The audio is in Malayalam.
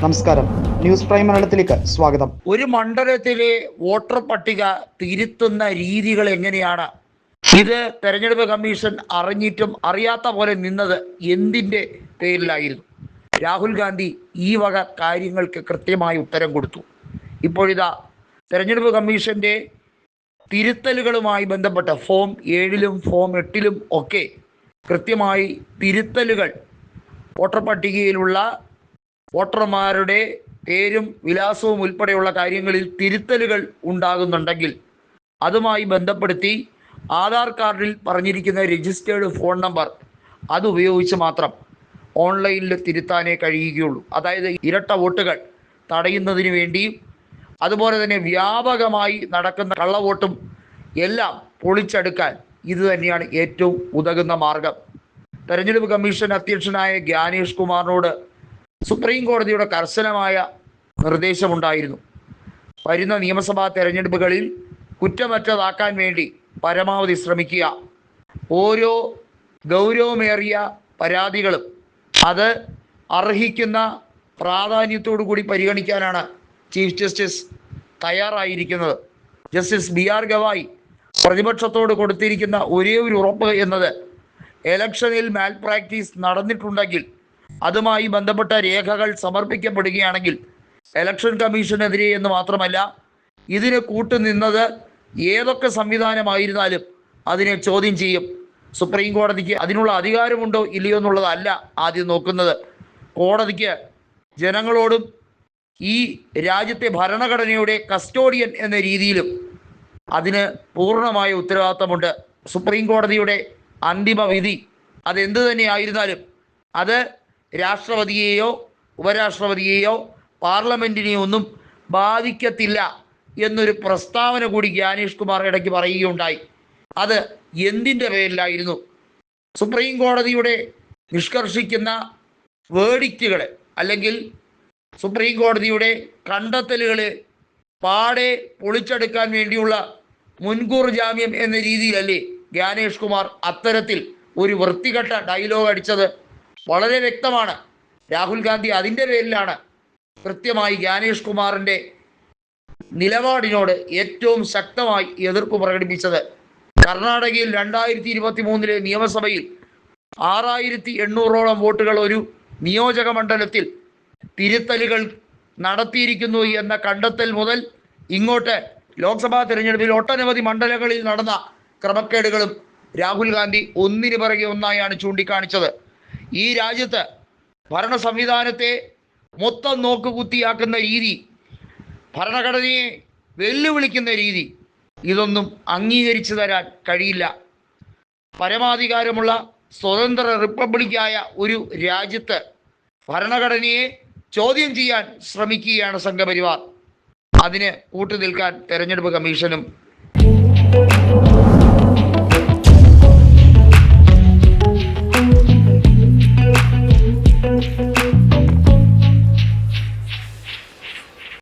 നമസ്കാരം. ന്യൂസ് പ്രൈം മലയാളത്തിലേക്ക് സ്വാഗതം. ഒരു മണ്ഡലത്തിലെ വോട്ടർ പട്ടിക തിരുത്തുന്ന രീതികൾ എങ്ങനെയാണ്? ഇത് തെരഞ്ഞെടുപ്പ് കമ്മീഷൻ അറിഞ്ഞിട്ടും അറിയാത്ത പോലെ നിന്നത് എന്തിന്റെ പേരിലായിരുന്നു? രാഹുൽ ഗാന്ധി ഈ വക കാര്യങ്ങൾക്ക് കൃത്യമായി ഉത്തരം കൊടുത്തു. ഇപ്പോഴിതാ തെരഞ്ഞെടുപ്പ് കമ്മീഷന്റെ തിരുത്തലുകളുമായി ബന്ധപ്പെട്ട ഫോം ഏഴിലും ഫോം എട്ടിലും ഒക്കെ കൃത്യമായി തിരുത്തലുകൾ വോട്ടർ പട്ടികയിലുള്ള വോട്ടർമാരുടെ പേരും വിലാസവും ഉൾപ്പെടെയുള്ള കാര്യങ്ങളിൽ തിരുത്തലുകൾ ഉണ്ടാകുന്നുണ്ടെങ്കിൽ അതുമായി ബന്ധപ്പെടുത്തി ആധാർ കാർഡിൽ പറഞ്ഞിരിക്കുന്ന രജിസ്റ്റേർഡ് ഫോൺ നമ്പർ അത് ഉപയോഗിച്ച് മാത്രം ഓൺലൈനിൽ തിരുത്താനേ കഴിയുകയുള്ളൂ. അതായത് ഇരട്ട വോട്ടുകൾ തടയുന്നതിന് വേണ്ടിയും അതുപോലെ തന്നെ വ്യാപകമായി നടക്കുന്ന കള്ളവോട്ടും എല്ലാം പൊളിച്ചെടുക്കാൻ ഇത് തന്നെയാണ് ഏറ്റവും ഉതകുന്ന മാർഗം. തെരഞ്ഞെടുപ്പ് കമ്മീഷൻ അധ്യക്ഷനായ ജ്ഞാനേഷ് കുമാറിനോട് സുപ്രീം കോടതിയുടെ കർശനമായ നിർദ്ദേശമുണ്ടായിരുന്നു. വരുന്ന നിയമസഭാ തെരഞ്ഞെടുപ്പുകളിൽ കുറ്റമറ്റതാക്കാൻ വേണ്ടി പരമാവധി ശ്രമിക്കുക. ഓരോ ഗൗരവമേറിയ പരാതികളും അത് അർഹിക്കുന്ന പ്രാധാന്യത്തോടു കൂടി പരിഗണിക്കാനാണ് ചീഫ് ജസ്റ്റിസ് തയ്യാറായിരിക്കുന്നത്. ജസ്റ്റിസ് ബി ആർ ഗവായി പ്രതിപക്ഷത്തോട് കൊടുത്തിരിക്കുന്ന ഒരേ ഒരു ഉറപ്പ് എന്നത് എലക്ഷനിൽ മാൽ പ്രാക്ടീസ് നടന്നിട്ടുണ്ടെങ്കിൽ അതുമായി ബന്ധപ്പെട്ട രേഖകൾ സമർപ്പിക്കപ്പെടുകയാണെങ്കിൽ ഇലക്ഷൻ കമ്മീഷനെതിരെ എന്ന് മാത്രമല്ല ഇതിന് കൂട്ടുനിന്നത് ഏതൊക്കെ സംവിധാനമായിരുന്നാലും അതിനെ ചോദ്യം ചെയ്യും. സുപ്രീം കോടതിക്ക് അതിനുള്ള അധികാരമുണ്ടോ ഇല്ലയോ എന്നുള്ളതല്ല ആദ്യം നോക്കുന്നത്. കോടതിക്ക് ജനങ്ങളോടും ഈ രാജ്യത്തെ ഭരണഘടനയുടെ കസ്റ്റോഡിയൻ എന്ന രീതിയിലും അതിന് പൂർണമായ ഉത്തരവാദിത്തമുണ്ട്. സുപ്രീം കോടതിയുടെ അന്തിമ വിധി അതെന്ത് തന്നെയായിരുന്നാലും അത് രാഷ്ട്രപതിയെയോ ഉപരാഷ്ട്രപതിയെയോ പാർലമെന്റിനെയോ ഒന്നും ബാധിക്കത്തില്ല എന്നൊരു പ്രസ്താവന കൂടി ജ്ഞാനേഷ് കുമാർ ഇടയ്ക്ക് പറയുകയുണ്ടായി. അത് എന്തിന്റെ പേരിലായിരുന്നു? സുപ്രീം കോടതിയുടെ നിഷ്കർഷിക്കുന്ന വേഡിക്റ്റുകൾ അല്ലെങ്കിൽ സുപ്രീം കോടതിയുടെ കണ്ടെത്തലുകൾ പാടെ പൊളിച്ചെടുക്കാൻ വേണ്ടിയുള്ള മുൻകൂർ ജാമ്യം എന്ന രീതിയിലല്ലേ ജ്ഞാനേഷ് കുമാർ അത്തരത്തിൽ ഒരു വൃത്തികെട്ട ഡയലോഗ് അടിച്ചത്. വളരെ വ്യക്തമാണ്. രാഹുൽ ഗാന്ധി അതിന്റെ പേരിലാണ് കൃത്യമായി ജ്ഞാനേഷ് കുമാറിന്റെ നിലപാടിനോട് ഏറ്റവും ശക്തമായി എതിർപ്പ് പ്രകടിപ്പിച്ചത്. കർണാടകയിൽ രണ്ടായിരത്തി ഇരുപത്തി മൂന്നിലെ നിയമസഭയിൽ ആറായിരത്തി എണ്ണൂറോളം വോട്ടുകൾ ഒരു നിയോജക മണ്ഡലത്തിൽ തിരുത്തലുകൾ നടത്തിയിരിക്കുന്നു എന്ന കണ്ടെത്തൽ മുതൽ ഇങ്ങോട്ട് ലോക്സഭാ തിരഞ്ഞെടുപ്പിൽ ഒട്ടനവധി മണ്ഡലങ്ങളിൽ നടന്ന ക്രമക്കേടുകളും രാഹുൽ ഗാന്ധി ഒന്നിനു പിറകെ ഒന്നായാണ് ചൂണ്ടിക്കാണിച്ചത്. ഈ രാജ്യത്ത് ഭരണ സംവിധാനത്തെ മൊത്തം നോക്കുകുത്തിയാക്കുന്ന രീതി ഭരണഘടനയെ വെല്ലുവിളിക്കുന്ന രീതി ഇതൊന്നും അംഗീകരിച്ചു തരാൻ കഴിയില്ല. പരമാധികാരമുള്ള സ്വതന്ത്ര റിപ്പബ്ലിക്കായ ഒരു രാജ്യത്ത് ഭരണഘടനയെ ചോദ്യം ചെയ്യാൻ ശ്രമിക്കുകയാണ് സംഘപരിവാർ. അതിന് കൂട്ടുനിൽക്കാൻ തെരഞ്ഞെടുപ്പ് കമ്മീഷനും